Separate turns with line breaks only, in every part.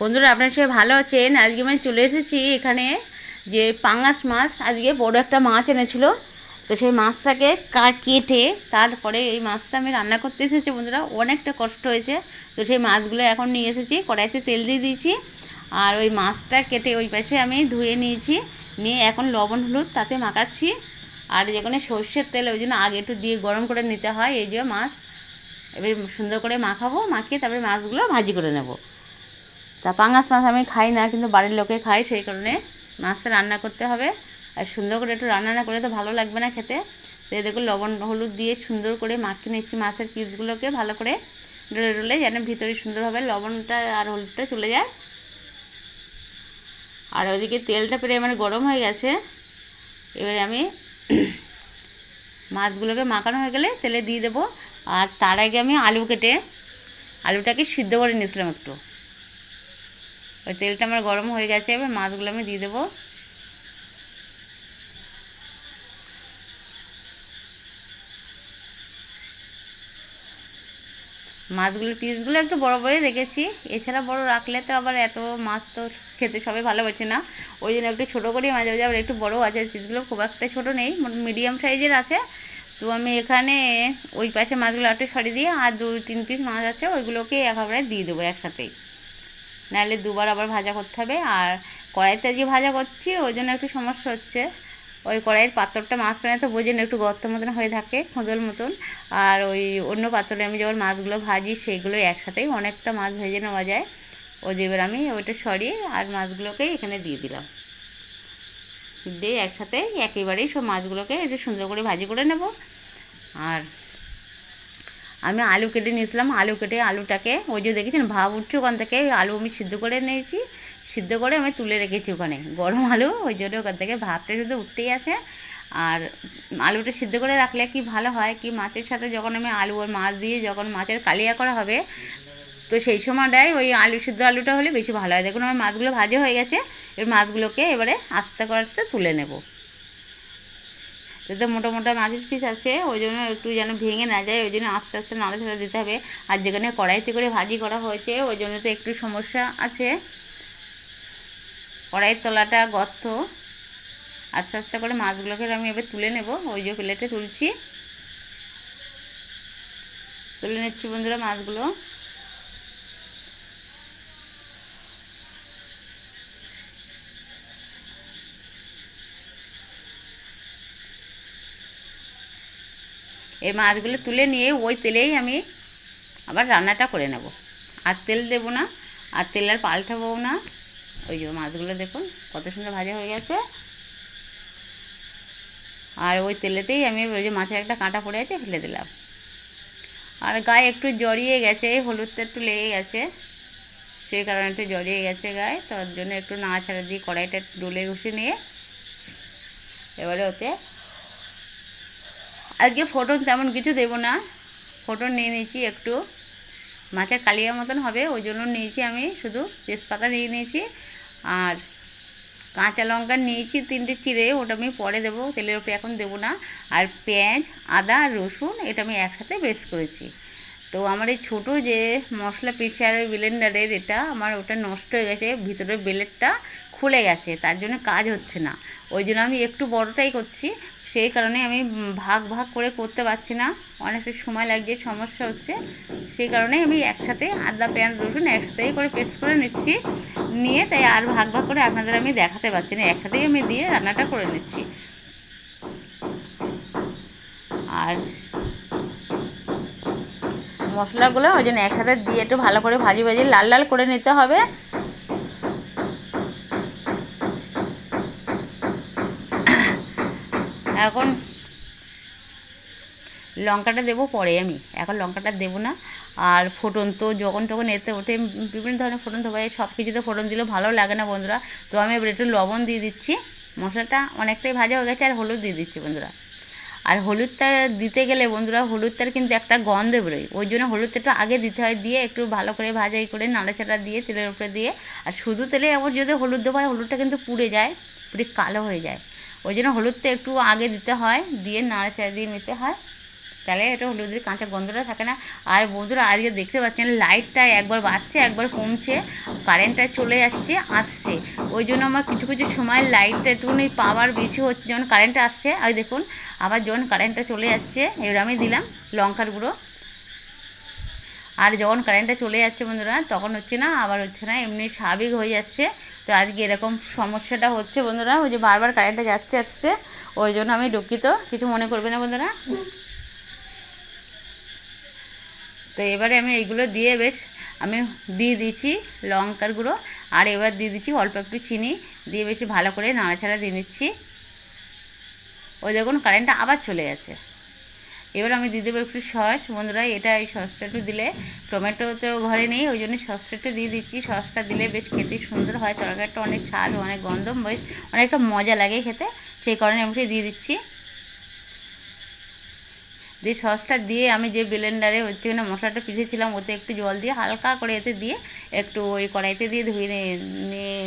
বন্ধুরা, আপনার সবাই ভালো আছেন? আজকে আমি চলে এসেছি এখানে যে পাঙাশ মাছ। আজকে বড় একটা মাছ এনেছিল। তো সেই মাছটাকে কাট কেটে তারপরে এই মাছটা আমি রান্না করতে এসেছি বন্ধুরা। অনেকটা কষ্ট হয়েছে। তো সেই মাছগুলো এখন নিয়ে এসেছি। কড়াইতে তেল দিয়ে দিয়েছি। আর ওই মাছটা কেটে ওই পাশে আমি ধুয়ে নিয়েছি। নিয়ে এখন লবণ, হলুদ তাতে মাখাচ্ছি। আর যেখানে সর্ষের তেল, ওই জন্য আগে একটু দিয়ে গরম করে নিতে হয়। এই যে মাছ। এবার সুন্দর করে মাখাবো, মাখিয়ে তারপরে মাছগুলো ভাজি করে নেব। তা পাঙাশ মাছ আমি খাই না, কিন্তু বাড়ির লোকে খাই সেই কারণে মাছটা রান্না করতে হবে। আর সুন্দর করে একটু রান্না না করলে তো ভালো লাগবে না খেতে। তো দেখো লবণ, হলুদ দিয়ে সুন্দর করে মাখিয়ে নিচ্ছি মাছের পিসগুলোকে ভালো করে। ডলে ডলে যেন ভিতরে সুন্দরভাবে লবণটা আর হলুদটা চলে যায়। আর ওইদিকে তেলটা পেরে আমার গরম হয়ে গেছে। এবারে আমি মাছগুলোকে মাখানো হয়ে গেলে তেলে দিয়ে দেবো। আর তার আগে আমি আলু কেটে, আলুটাকে সিদ্ধ করে নিয়েছিলাম একটু। ওই তেলটা আমার গরম হয়ে গেছে, এবার মাছগুলো আমি দিয়ে দেবো। মাছগুলোর পিসগুলো একটু বড় বড়ই রেখেছি। এছাড়া বড় রাখলে তো আবার এত মাছ তো খেতে সবাই ভালোবাসে না। ওই জন্য একটু ছোটো করেই মাঝে মাঝে আবার একটু বড়ো আছে, পিসগুলো খুব একটা ছোটো নেই মিডিয়াম সাইজের আছে। তো আমি এখানে ওই পাশে মাছগুলো একটা সরিয়ে দিয়ে, আর দু তিন পিস মাছ আছে, ওইগুলোকে একেবারে দিয়ে দেবো একসাথেই। নাহলে দুবার আবার ভাজা করতে হবে। আর কড়াইতে যে ভাজা করছি, ওই জন্য একটু সমস্যা হচ্ছে। ওই কড়াইয়ের পাত্রটা মাঝখানে তো বোঝেন, একটু গর্ত মতন হয়ে থাকে খোঁদল মতন। আর ওই অন্য পাত্রে আমি যখন মাছগুলো ভাজি, সেইগুলো একসাথেই অনেকটা মাছ ভেজে নেওয়া যায়। ওই এবার আমি ওইটা সরিয়ে আর মাছগুলোকেই এখানে দিয়ে দিলাম। দিয়ে একসাথে একেবারেই সব মাছগুলোকে একটু সুন্দর করে ভাজি করে নেব। আর আমি আলু কেটে নিয়েছিলাম, আলু কেটে আলুটাকে ওই যে দেখেছেন, ভাব উঠছে ওখান থেকে, আলু আমি সিদ্ধ করে নিয়েছি, সিদ্ধ করে আমি তুলে রেখেছি ওখানে, গরম আলু, ওই জন্য ওখান থেকে ভাবটা শুধু উঠতেই আছে। আর আলুটা সিদ্ধ করে রাখলে কি ভালো হয় কি মাছের সাথে যখন আমি আলু আর মাছ দিয়ে যখন মাছের কালিয়া করা হবে, তো সেই সময়টায় ওই আলু সিদ্ধ আলুটা হলে বেশি ভালো হয়। দেখুন আমার মাছগুলো ভাজা হয়ে গেছে, এবার মাছগুলোকে এবারে আস্তে করে আস্তে তুলে নেব। যাতে মোটা মোটা মাছের পিস আছে, ওই জন্য একটু যেন ভেঙে না যায়, ওই জন্য আস্তে আস্তে নাড়াচাড়া দিতে হবে। আর যেখানে কড়াইতে করে ভাজি করা হয়েছে, ওই জন্য তো একটু সমস্যা আছে। কড়াইয়ের তলাটা গর্ত। আস্তে আস্তে করে মাছগুলোকে আমি এবার তুলে নেব। ওই যে প্লেটে তুলছি। তুলে নিচ্ছি বন্ধুরা মাছগুলো। এই মাছগুলো তুলে নিয়ে ওই তেলেই আমি আবার রান্নাটা করে নেব। আর তেল দেব না, আর তেল আর পাল্টাবও না। ওই যে মাছগুলো দেখুন, কত সুন্দর ভাজা হয়ে গেছে। আর ওই তেলেতেই আমি ওই যে মাছের একটা কাঁটা পড়ে আছে, ফেলে দিলাম। আর গায়ে একটু জড়িয়ে গেছে, হলুদটা একটু লেগে গেছে। সেই কারণে একটু জড়িয়ে গেছে গায়ে, তার জন্য একটু নাড়াচাড়া দিয়ে কড়াইটা ডলে ঘষে নিয়ে এবারে ওতে আজকে ফোটন তেমন কিছু দেবো না। ফোটন নিয়ে নিয়েছি একটু। মাছের কালিয়া মতন হবে, ওই জন্য নিয়েছি আমি শুধু তেজপাতা নিয়ে নিয়েছি। আর কাঁচা লঙ্কা নিয়েছি তিনটে চিড়ে, ওটা আমি পরে দেবো, তেলের উপরে এখন দেবো না। আর পেঁয়াজ, আদা, রসুন, এটা আমি একসাথে বেশ করেছি। তো আমার এই ছোটো যে মশলা পিসার ওই ব্লেন্ডারের এটা, আমার ওটা নষ্ট হয়ে গেছে, ভিতরের বেলেটটা খুলে গেছে, তার জন্য কাজ হচ্ছে না। ওই জন্য আমি একটু বড়টাই করছি সেই কারণে আমি ভাগ ভাগ করে করতে পারছি না। অনেকটা সময় লাগছে সমস্যা হচ্ছে। সেই কারণে আমি একসাথে আদা, পেঁয়াজ, রসুন একসাথেই করে পেস্ট করে নিচ্ছি। নিয়ে তাই আর ভাগ ভাগ করে আপনাদের আমি দেখাতে পারছি না। একসাথেই আমি দিয়ে রান্নাটা করে নিচ্ছি। আর মশলাগুলো ওই জন্য একসাথে দিয়ে একটু ভালো করে ভাজি ভাজি লাল লাল করে নিতে হবে। এখন লঙ্কাটা দেবো পরে আমি। এখন লঙ্কাটা দেবো না। আর ফোটন তো যখন তখন এতে ওঠে বিভিন্ন ধরনের ফোটন দেবো। সব কিছুতে ফোটন দিলে ভালো লাগে না বন্ধুরা। তো আমি এবার একটু লবণ দিয়ে দিচ্ছি। মশলাটা অনেকটাই ভাজা হয়ে গেছে আর হলুদ দিয়ে দিচ্ছি বন্ধুরা। আর হলুদটা দিতে গেলে বন্ধুরা, হলুদটার কিন্তু একটা গন্ধ বেরোয়। ওই জন্য হলুদটা একটু আগে দিতে হয়। দিয়ে একটু ভালো করে ভাজাই করে নাড়াচাড়া দিয়ে তেলের উপরে দিয়ে। আর শুধু তেলে আবার যদি হলুদ দেওয়া হয়, হলুদটা কিন্তু পুড়ে যায়, পুড়ে কালো হয়ে যায়। ওই জন্য হলুদটা একটু আগে দিতে হয়, দিয়ে নাড়াচাড়া দিয়ে নিতে হয়। তাহলে এটা হলুদের কাঁচা গন্ধটা থাকে না। আর বন্ধুরা, আজকে দেখতে পাচ্ছেন, লাইটটা একবার বাড়ছে, একবার কমছে, কারেন্টটা চলে যাচ্ছে, আসছে। ওই জন্য আমার কিছু কিছু সময় লাইটটা একটুখানি পাওয়ার বেশি হচ্ছে, যখন কারেন্টটা আসছে। আর দেখুন, আবার যখন কারেন্টটা চলে যাচ্ছে, এবার আমি দিলাম লঙ্কার গুঁড়ো। আর যখন কারেন্টটা চলে যাচ্ছে বন্ধুরা, তখন হচ্ছে না, আবার হচ্ছে না, এমনি স্বাভাবিক হয়ে যাচ্ছে। তো আজকে এরকম সমস্যাটা হচ্ছে বন্ধুরা, ওই যে বারবার কারেন্টটা যাচ্ছে, আসছে, ওই জন্য আমি দুঃখিত। কিছু মনে করবে না বন্ধুরা? তো এবারে আমি এইগুলো দিয়ে বেশ, আমি দিয়ে দিচ্ছি লঙ্কার গুঁড়ো, আর এবার দিয়ে দিচ্ছি অল্প একটু চিনি, দিয়ে বেশি ভালো করে নাড়াছাড়া দিয়ে নিচ্ছি। ওই দেখুন কারেন্টটা আবার চলে গেছে। এবার আমি দিয়ে দেবো একটু সস। বন্ধুরা, এটা এই সসটা একটু দিলে টমেটো তো ঘরে নেই, ওই জন্য সসটা একটু দিয়ে দিচ্ছি। সসটা দিলে বেশ খেতে সুন্দর হয়, তরকারিটা অনেক স্বাদ, অনেক গন্ধ বেশ অনেকটা মজা লাগে খেতে। সেই কারণে আমি দিয়ে দিচ্ছি। দিয়ে সসটা দিয়ে আমি যে ব্লেন্ডারে হচ্ছে না মশলাটা পিষেছিলাম, ওতে একটু জল দিয়ে হালকা করে এতে দিয়ে একটু ওই কড়াইতে দিয়ে ধুয়ে নিয়ে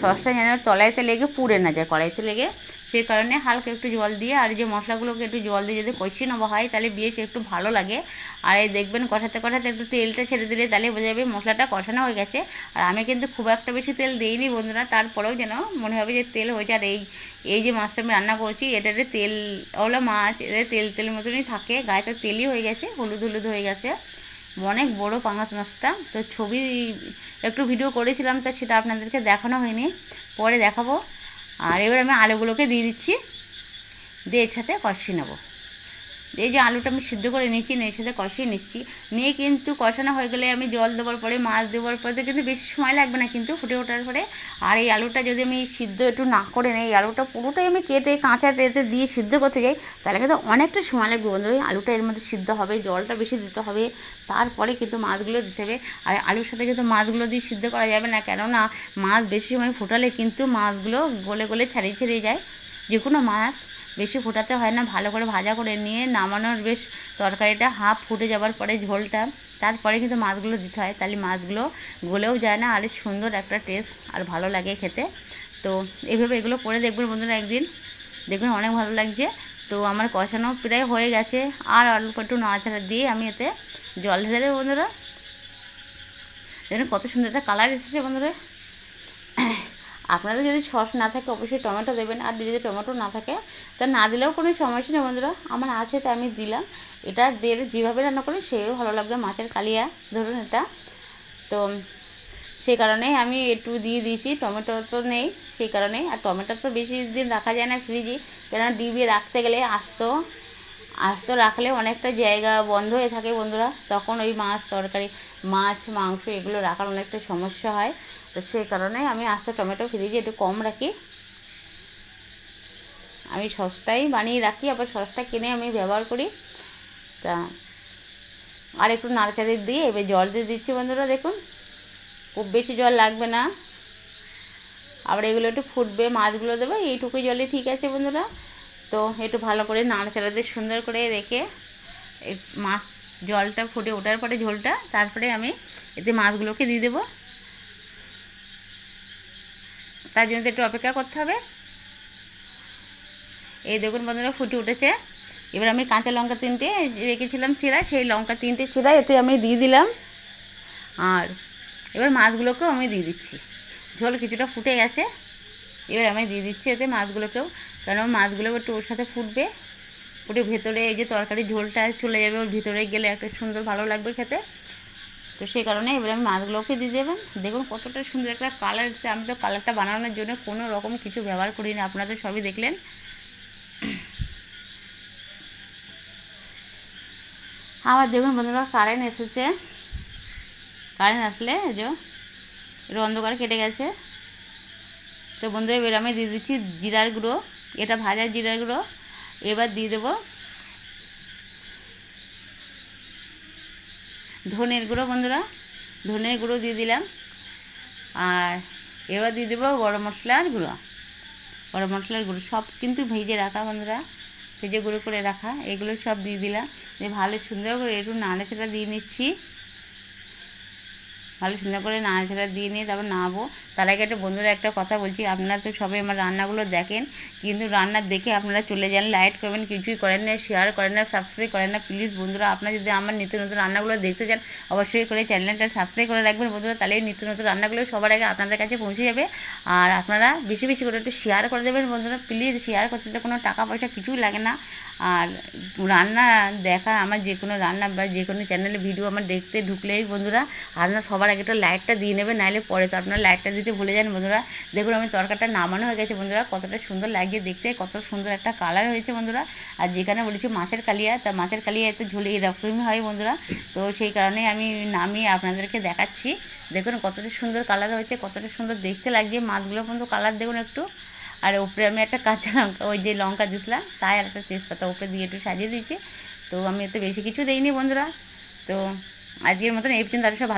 সসটা যেন তলাইতে লেগে পুড়ে না যায়, কড়াইতে লেগে। সেই কারণে হালকা একটু জল দিয়ে, আর যে মশলাগুলোকে একটু জল দিয়ে যদি কষিয়ে নেওয়া হয়, তাহলে বেশ একটু ভালো লাগে। আর এই দেখবেন কষাতে কষাতে একটু তেলটা ছেড়ে দিলে তাহলে বোঝা যাবে মশলাটা কষানো হয়ে গেছে। আর আমি কিন্তু খুব একটা বেশি তেল দিইনি বন্ধুরা, তারপরেও যেন মনে হবে যে তেল হয়েছে। আর এই এই যে মাছটা আমি রান্না করছি এটাতে তেল, ওলা মাছ, এটা তেল তেল মতনই থাকে। গায়েটা তেলই হয়ে গেছে, হলুদ হলুদ হয়ে গেছে। অনেক বড় পাঙাশ মাছটা। তো ছবি একটু ভিডিও করেছিলাম, তো সেটা আপনাদেরকে দেখানো হয়নি। পরে দেখাবো। আর এবার আমি আলুগুলোকে দিয়ে দিচ্ছি। দিয়ে এর সাথে কষিয়ে নেব। এই যে আলুটা আমি সিদ্ধ করে নিচ্ছি এর সাথে কষিয়ে নিচ্ছি। নিয়ে কিন্তু কষানো হয়ে গেলে আমি জল দেওয়ার পরে, মাছ দেওয়ার পরে, কিন্তু বেশি সময় লাগবে না কিন্তু ফুটে ওঠার পরে। আর এই আলুটা যদি আমি সিদ্ধ একটু না করে নিই, এই আলুটা পুরোটাই আমি কেটে কাঁচা ট্রেতে দিয়ে সিদ্ধ করতে যাই, তাহলে কিন্তু অনেকটা সময় লাগবে ওই আলুটা এর মধ্যে সিদ্ধ হবে, জলটা বেশি দিতে হবে, তারপরে কিন্তু মাছগুলো দিতে হবে। আর আলুর সাথে কিন্তু মাছগুলো দিয়ে সিদ্ধ করা যাবে না, কেননা মাছ বেশি সময় ফোটালে কিন্তু মাছগুলো গলে গলে ছাড়িয়ে ছাড়িয়ে যায়। যে কোনো মাছ। বেশি ফোটাতে হয় না, ভালো করে ভাজা করে নিয়ে নামানোর বেশ তরকারিটা হাফ ফুটে যাওয়ার পরে ঝোলটা, তারপরে কিন্তু মাছগুলো দিতে হয়। তাহলে মাছগুলো গলেও যায় না, আর সুন্দর একটা টেস্ট আর ভালো লাগে খেতে। তো এইভাবে এগুলো করে দেখবেন বন্ধুরা একদিন। দেখবেন অনেক ভালো লাগছে। তো আমার কষানো প্রায় হয়ে গেছে। আর অল্প একটু নাড়াচাড়া দিয়ে আমি এতে জল ঢেলে দেবো বন্ধুরা। দেখুন কত সুন্দর একটা কালার এসেছে বন্ধুরা। আপনাদের যদি সস না থাকে, অবশ্যই টমেটো দেবেন। আর যদি টমেটো না থাকে, তা না দিলেও কোনো সমস্যা নেই বন্ধুরা। আমার আছে, তাই আমি দিলাম। এটা দিলে যেভাবে রান্না করি, সেভাবে ভালো লাগবে। মাছের কালিয়া, ধরুন এটা। তো সেই কারণে আমি একটু দিয়ে দিয়েছি। টমেটো তো নেই সেই কারণে আর টমেটো তো বেশি দিন রাখা যায় না ফ্রিজে কেননা ডিবি রাখতে গেলে আসতো, আস্ত রাখলে অনেকটা জায়গা বন্ধ হয়ে থাকে বন্ধুরা। তখন ওই মাছ, তরকারি, মাছ, মাংস এগুলো রাখার অনেকটা সমস্যা হয়। তো সেই কারণে আমি আস্ত টমেটো ফ্রিজে একটু কম রাখি। আমি সসটাই বানিয়ে রাখি, আবার সসটা কিনে আমি ব্যবহার করি। তা আর একটু নাড়াচাড়ি দিয়ে, এবার জল দিয়ে দিচ্ছি বন্ধুরা, দেখুন। খুব বেশি জল লাগবে না। আবার এগুলো একটু ফুটবে, মাছগুলো দেবে এইটুকু জলে ঠিক আছে বন্ধুরা। তো একটু ভালো করে নাড়াচাড়া দিয়ে সুন্দর করে রেখে মাছ জলটা ফুটে ওঠার পরে ঝোলটা, তারপরে আমি এতে মাছগুলোকে দিয়ে দেবো। তার জন্য একটু অপেক্ষা করতে হবে। এই দেখুন বন্ধুরা, ফুটে উঠেছে। এবার আমি কাঁচা লঙ্কা তিনটে রেখেছিলাম চিরা, সেই লঙ্কা তিনটে চিরা এতে আমি দিয়ে দিলাম। আর এবার মাছগুলোকেও আমি দিয়ে দিচ্ছি। ঝোল কিছুটা ফুটে গেছে, এবার আমি দিয়ে দিচ্ছি এতে মাছগুলোকেও। কেন মাছগুলো একটু ওর সাথে ফুটবে। ফুটে ভেতরে এই যে তরকারি ঝোলটা চলে যাবে, ওর ভিতরে গেলে একটা সুন্দর ভালো লাগবে খেতে। তো সেই কারণে এবার আমি মাছগুলোকে দিয়ে দেবেন। দেখুন কতটা সুন্দর একটা কালার এসেছে আমি তো কালারটা বানানোর জন্য কোনো রকম কিছু ব্যবহার করিনি। আপনারা তো সবই দেখলেন। আবার দেখুন বন্ধুরা কারেন্ট এসেছে। কারেন্ট আসলে যে এটা অন্ধকার কেটে গেছে। তো বন্ধুরা, এবার আমি দিয়ে দিচ্ছি জিরার গুঁড়ো। এটা ভাজা জিরার গুঁড়ো। এবার দিয়ে দেবো ধনের গুঁড়ো বন্ধুরা, ধনের গুঁড়ো দিয়ে দিলাম। আর এবার দিয়ে দেবো গরম মশলার গুঁড়ো। গরম মশলার গুঁড়ো সব কিন্তু ভেজে রাখা বন্ধুরা, ভেজে গুঁড়ো করে রাখা, এগুলো সব দিয়ে দিলাম। দিয়ে ভালো সুন্দর করে একটু নাড়াচাড়া দিয়ে নিচ্ছি। ভালো সুন্দর করে নাড়াচাড়া দিয়ে নিয়ে তারপর নামাবো তার আগে একটা বন্ধুরা একটা কথা বলছি, আপনারা তো সবাই আমার রান্নাগুলো দেখেন, কিন্তু রান্না দেখে আপনারা চলে যান লাইট করবেন, কিছুই করেন না শেয়ার করেন না সাবস্ক্রাইব করেন না। প্লিজ বন্ধুরা, আপনারা যদি আমার নিত্য নতুন রান্নাগুলো দেখতে চান, অবশ্যই করে চ্যানেলটা সাবস্ক্রাইব করে রাখবেন বন্ধুরা, তাহলে নিত্য নতুন রান্নাগুলো সবার আগে আপনাদের কাছে পৌঁছে যাবে। আর আপনারা বেশি বেশি করে একটু শেয়ার করে দেবেন বন্ধুরা প্লিজ শেয়ার করতে তো কোনো টাকা পয়সা কিছুই লাগে না। আর রান্না দেখা, আমার যে কোনো রান্না বা যে কোনো চ্যানেলে ভিডিও আমার দেখতে ঢুকলেই বন্ধুরা, আপনারা সবার আগে একটু লাইটটা দিয়ে নেবেন নাহলে পরে তো আপনারা লাইটটা দিতে ভুলে যান। বন্ধুরা, দেখুন আমি তরকারিটা নামানো হয়ে গেছে, বন্ধুরা। কতটা সুন্দর লাগছে দেখতে, কত সুন্দর একটা কালার হয়েছে, বন্ধুরা। আর যেখানে বলেছি মাছের কালিয়া, তা মাছের কালিয়া এতে ঝুলে এরকমই হয়, বন্ধুরা। তো সেই কারণে আমি নামিয়ে আপনাদেরকে দেখাচ্ছি। দেখুন কতটা সুন্দর কালার হয়েছে, কতটা সুন্দর দেখতে লাগছে। মাছগুলো পর্যন্ত কালার দেখুন একটু। আর উপরে আমি একটা কাঁচা লঙ্কা, ওই যে লঙ্কা দিয়েছিলাম তাই আর একটা তেজপাতা উপরে দিয়ে একটু সাজিয়ে দিয়েছি। তো আমি এতে বেশি কিছু দেইনি, বন্ধুরা। তো আজকের মতন এই পর্যন্ত আরও সব ভালো